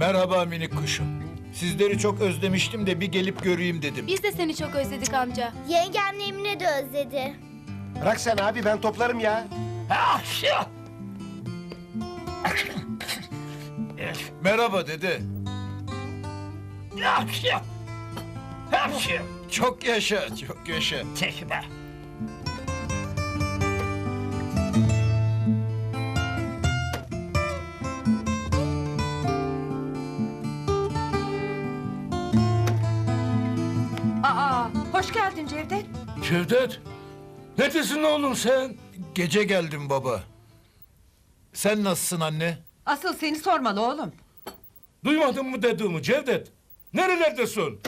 Merhaba minik kuşum. Sizleri çok özlemiştim de bir gelip göreyim dedim. Biz de seni çok özledik amca. Yengemle Emine de özledi. Bırak sen abi ben toplarım ya. Merhaba dede. Çok yaşa, çok yaşa. Aa, hoş geldin Cevdet. Cevdet, neredesin oğlum sen? Gece geldim baba. Sen nasılsın anne? Asıl seni sormalı oğlum. Duymadın mı dediğimi Cevdet? Nerelerdesin?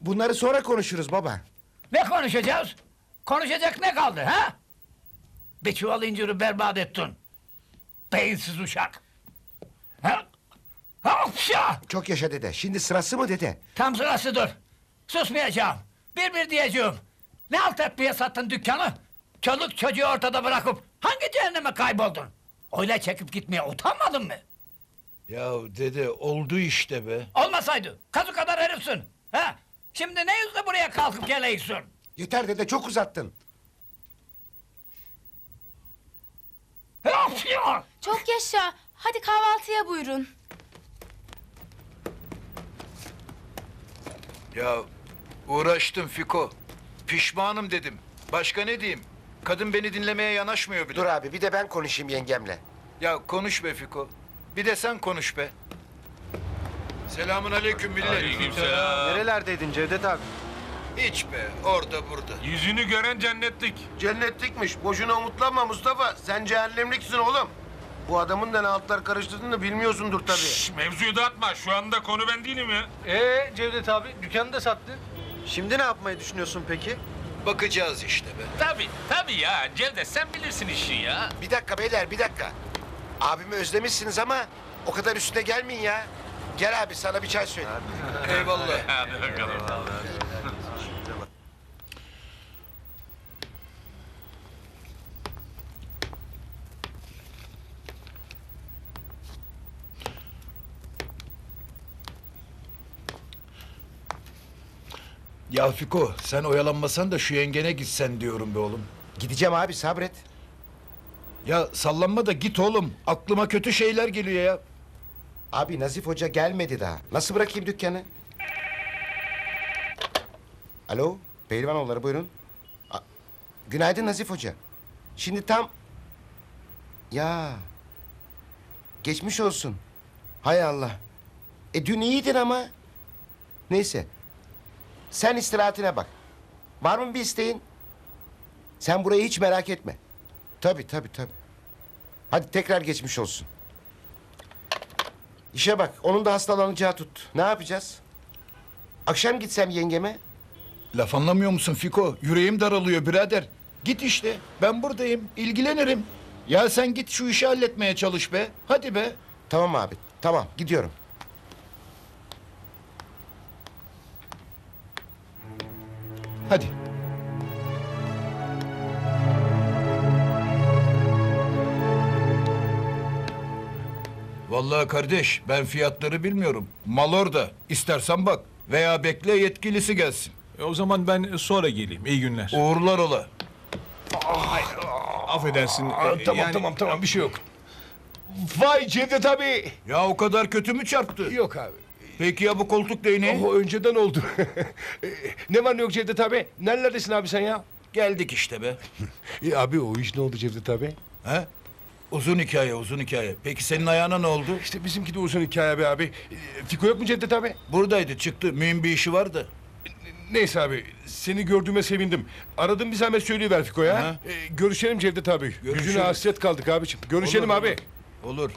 Bunları sonra konuşuruz baba. Ne konuşacağız? Konuşacak ne kaldı ha? Bir çuval inciri berbat ettin. Beyinsiz uşak. Ha? Hapşa! Çok yaşa dede. Şimdi sırası mı dede? Tam sırasıdır. Susmayacağım. Bir bir diyeceğim. Ne alt etmeye sattın dükkanı? Çoluk çocuğu ortada bırakıp hangi cehenneme kayboldun? Öyle çekip gitmeye utanmadın mı? Ya dede oldu işte be. Olmasaydı kazı kadar herifsin. Ha? Şimdi ne yüzle buraya kalkıp geleysin? Yeter dede çok uzattın. Çok yaşa. Hadi kahvaltıya buyurun. Ya uğraştım Fiko. Pişmanım dedim. Başka ne diyeyim? Kadın beni dinlemeye yanaşmıyor bile. Dur abi bir de ben konuşayım yengemle. Ya konuş be Fiko. Bir de sen konuş be. Selamun aleyküm millet. Nerelerdeydin Cevdet abi? Hiç be orada burada. Yüzünü gören cennetlik. Cennetlikmiş. Boşuna umutlanma Mustafa. Sen cehennemliksin oğlum. Bu adamın da ne altlar karıştırdığını bilmiyorsundur tabii. Şş, mevzuyu dağıtma. Şu anda konu ben değilim ya. Ee Cevdet abi dükkanı da sattın. Şimdi ne yapmayı düşünüyorsun peki? Bakacağız işte be. Tabii tabii ya Cevdet sen bilirsin işi ya. Bir dakika beyler bir dakika. Abimi özlemişsiniz ama o kadar üstüne gelmeyin ya. Gel abi sana bir çay söyle. Eyvallah. Hadi bakalım. Ya Fiko sen oyalanmasan da şu yengene gitsen diyorum be oğlum. Gideceğim abi sabret. Ya sallanma da git oğlum. Aklıma kötü şeyler geliyor ya. Abi Nazif Hoca gelmedi daha. Nasıl bırakayım dükkanı? Alo, Pehlivanoğulları buyurun. A- Günaydın Nazif Hoca. Şimdi tam... Ya... Geçmiş olsun. Hay Allah. E dün iyiydin ama. Neyse. Sen istirahatine bak. Var mı bir isteğin? Sen burayı hiç merak etme. Tabii tabii tabii. Hadi tekrar geçmiş olsun. İşe bak, onun da hastalanacağı tut. Ne yapacağız? Akşam gitsem yengeme? Laf anlamıyor musun Fiko? Yüreğim daralıyor birader. Git işte. Ben buradayım. ilgilenirim. Ya sen git şu işi halletmeye çalış be. Hadi be. Tamam abi, tamam gidiyorum. Hadi. Vallahi kardeş ben fiyatları bilmiyorum. Mal orada. İstersen bak. Veya bekle yetkilisi gelsin. E, o zaman ben sonra geleyim. İyi günler. Uğurlar ola. Affedersin. Aa, e, tamam yani- tamam tamam bir şey yok. Vay Cevdet abi. Ya o kadar kötü mü çarptı? Yok abi. Peki ya bu koltuk değneği? O önceden oldu. Ne var ne yok Cevdet abi? Nerelerdesin abi sen ya? Geldik işte be. E, abi o iş ne oldu Cevdet abi? He? Uzun hikaye, uzun hikaye. Peki senin ayağına ne oldu? İşte bizimki de uzun hikaye be abi. E, Fiko yok mu Cevdet abi? Buradaydı, çıktı. Mühim bir işi vardı. Neyse abi seni gördüğüme sevindim. Aradım bir zahmet söyleyiver Fiko'ya. Ha. E, görüşelim Cevdet abi. Görüşürüz. Yüzüne hasret kaldık abiciğim. Görüşelim Olur, abi. Olur.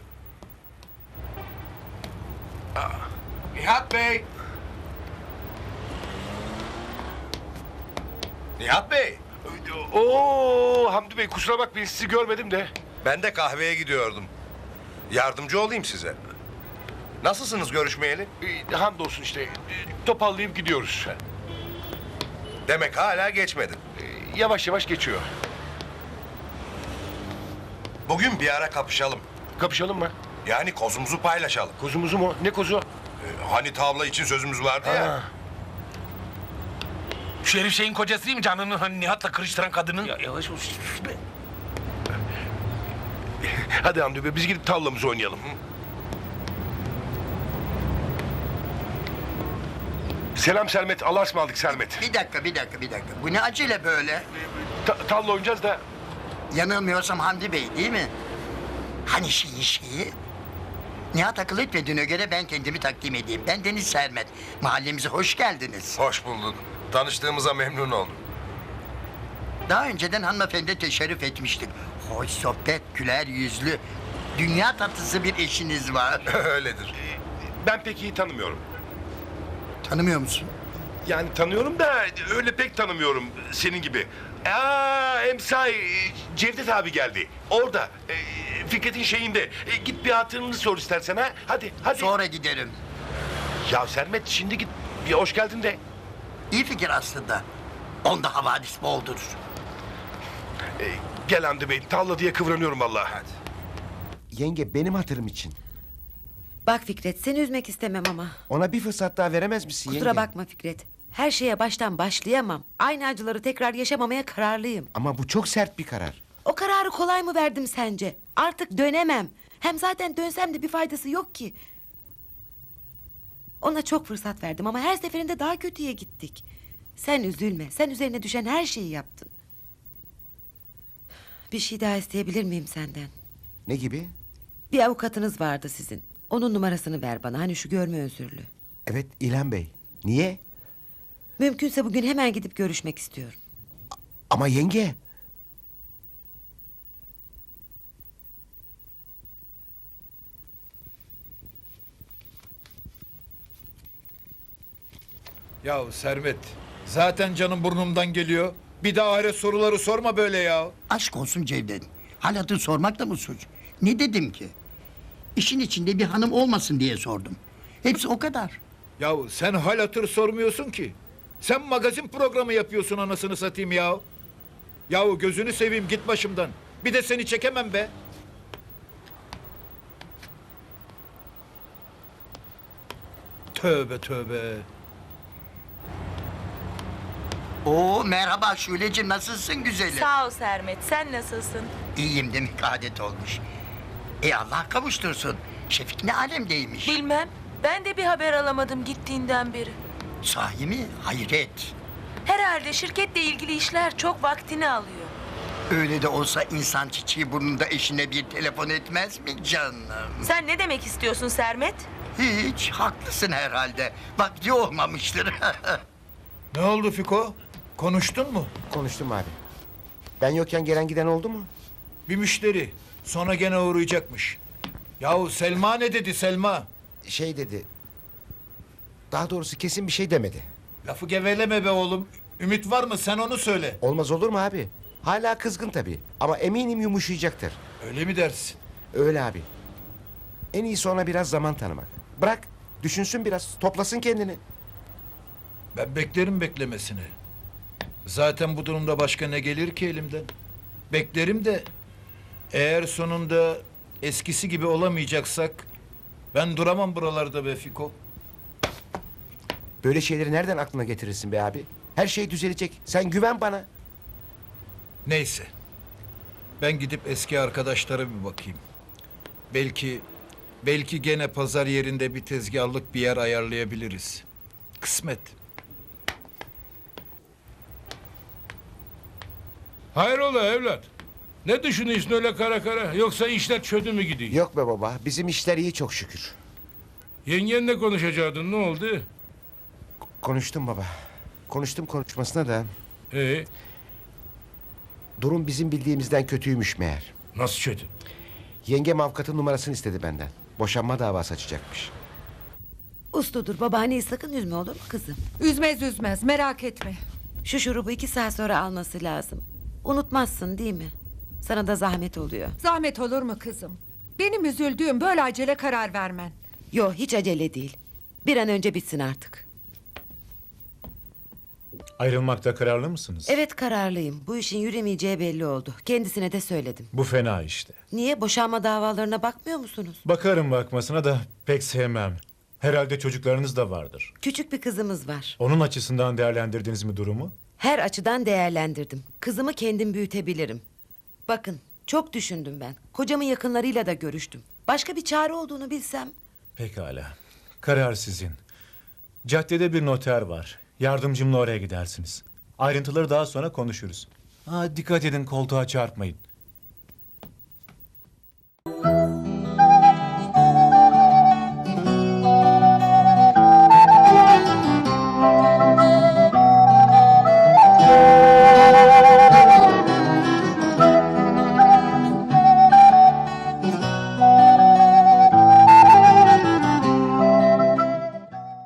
Nihat Bey. Nihat Bey. Oo Hamdi Bey kusura bakmayın sizi görmedim de. Ben de kahveye gidiyordum. Yardımcı olayım size. Nasılsınız görüşmeyeli? E, hamdolsun işte. E, toparlayıp gidiyoruz. Demek hala geçmedi. E, yavaş yavaş geçiyor. Bugün bir ara kapışalım. Kapışalım mı? Yani kozumuzu paylaşalım. Kuzumuzu mu? Ne kuzu? Ee, Hani tavla için sözümüz vardı ya. Şu herif şeyin kocası değil mi canını hani Nihat'la kırıştıran kadının? Ya yavaş ol. sus be. Hadi Hamdi Bey biz gidip tavlamızı oynayalım. Selam Sermet. Allah'a ısmarladık Sermet. Bir dakika, bir dakika, bir dakika. Bu ne acele böyle? Ta- tavla oynayacağız da Yanılmıyorsam Hamdi Bey değil mi? Hani şeyi şeyi? Nihat akıl etmediğine göre ben kendimi takdim edeyim. Ben Deniz Sermet. Mahallemize hoş geldiniz. Hoş bulduk. Tanıştığımıza memnun oldum. Daha önceden hanımefendi teşerrüf etmiştik. Hoş sohbet, güler yüzlü. Dünya tatlısı bir eşiniz var. Öyledir. ben pek iyi tanımıyorum. Tanımıyor musun? Yani tanıyorum da öyle pek tanımıyorum senin gibi. Aa, emsay Cevdet abi geldi. Orada. e, Fikret'in şeyinde. E, git bir hatırını sor istersen ha. Hadi hadi. Sonra giderim. Ya Sermet şimdi git bir hoş geldin de. İyi fikir aslında. Onda havadis boldur. E, gel Hamdi Bey tavla diye kıvranıyorum vallahi. Yenge benim hatırım için. Bak Fikret seni üzmek istemem ama. Ona bir fırsat daha veremez misin Kusura yenge? bakma Fikret. Her şeye baştan başlayamam. Aynı acıları tekrar yaşamamaya kararlıyım. Ama bu çok sert bir karar. O kararı kolay mı verdim sence? Artık dönemem. Hem zaten dönsem de bir faydası yok ki. Ona çok fırsat verdim ama her seferinde daha kötüye gittik. Sen üzülme. Sen üzerine düşen her şeyi yaptın. Bir şey daha isteyebilir miyim senden? Ne gibi? Bir avukatınız vardı sizin. Onun numarasını ver bana. Hani şu görme özürlü. Evet İlhan Bey. Niye? Mümkünse bugün hemen gidip görüşmek istiyorum. Ama yenge. Ya Sermet zaten canım burnumdan geliyor. Bir de ahiret soruları sorma böyle ya. Aşk olsun Cevdet. Hal hatır sormak da mı suç? Ne dedim ki? İşin içinde bir hanım olmasın diye sordum. Hepsi o kadar. Yahu sen hal hatır sormuyorsun ki. Sen magazin programı yapıyorsun anasını satayım ya. Yahu gözünü seveyim git başımdan. Bir de seni çekemem be. Tövbe tövbe. Oo merhaba Şule'cim nasılsın güzelim? Sağ ol Sermet. Sen nasılsın? İyiyim demek adet olmuş. E Allah kavuştursun. Şefik ne alemdeymiş. Bilmem. Ben de bir haber alamadım gittiğinden beri. Sahi mi? Hayret. Herhalde şirketle ilgili işler çok vaktini alıyor. Öyle de olsa insan çiçeği burnunda eşine bir telefon etmez mi canım? Sen ne demek istiyorsun Sermet? Hiç haklısın herhalde. Vakti olmamıştır. Ne oldu Fiko? Konuştun mu? Konuştum abi. Ben yokken gelen giden oldu mu? Bir müşteri. Sonra gene uğrayacakmış. Yahu Selma ne dedi Selma? Şey dedi. Daha doğrusu kesin bir şey demedi. Lafı geveleme be oğlum. Ümit var mı sen onu söyle. Olmaz olur mu abi? Hala kızgın tabii. Ama eminim yumuşayacaktır. Öyle mi dersin? Öyle abi. En iyisi ona biraz zaman tanımak. Bırak. Düşünsün biraz. Toplasın kendini. Ben beklerim beklemesini. Zaten bu durumda başka ne gelir ki elimden? Beklerim de eğer sonunda eskisi gibi olamayacaksak ben duramam buralarda be Fiko. Böyle şeyleri nereden aklına getirirsin be abi? Her şey düzelecek. Sen güven bana. Neyse. Ben gidip eski arkadaşlara bir bakayım. Belki belki gene pazar yerinde bir tezgahlık bir yer ayarlayabiliriz. Kısmet. Hayrola evlat? Ne düşünüyorsun öyle kara kara? Yoksa işler çödü mü gidiyor? Yok be baba. Bizim işler iyi çok şükür. Yengenle konuşacaktın ne oldu? Konuştum baba. Konuştum konuşmasına da Ee, durum bizim bildiğimizden kötüymüş meğer. nasıl kötü? Yengem avukatın numarasını istedi benden. Boşanma davası açacakmış. Usludur babaanneyi sakın üzme olur mu kızım? Üzmez üzmez merak etme. Şu şurubu iki saat sonra alması lazım. Unutmazsın değil mi? Sana da zahmet oluyor. Zahmet olur mu kızım? Benim üzüldüğüm böyle acele karar vermen. Yo hiç acele değil. Bir an önce bitsin artık. Ayrılmakta kararlı mısınız? Evet kararlıyım. Bu işin yürümeyeceği belli oldu. Kendisine de söyledim. Bu fena işte. Niye boşanma davalarına bakmıyor musunuz? Bakarım bakmasına da pek sevmem. Herhalde çocuklarınız da vardır. Küçük bir kızımız var. Onun açısından değerlendirdiniz mi durumu? Her açıdan değerlendirdim. Kızımı kendim büyütebilirim. Bakın çok düşündüm ben. Kocamın yakınlarıyla da görüştüm. Başka bir çare olduğunu bilsem. Pekala. Karar sizin. Caddede bir noter var. Yardımcımla oraya gidersiniz. Ayrıntıları daha sonra konuşuruz. Ha, dikkat edin koltuğa çarpmayın.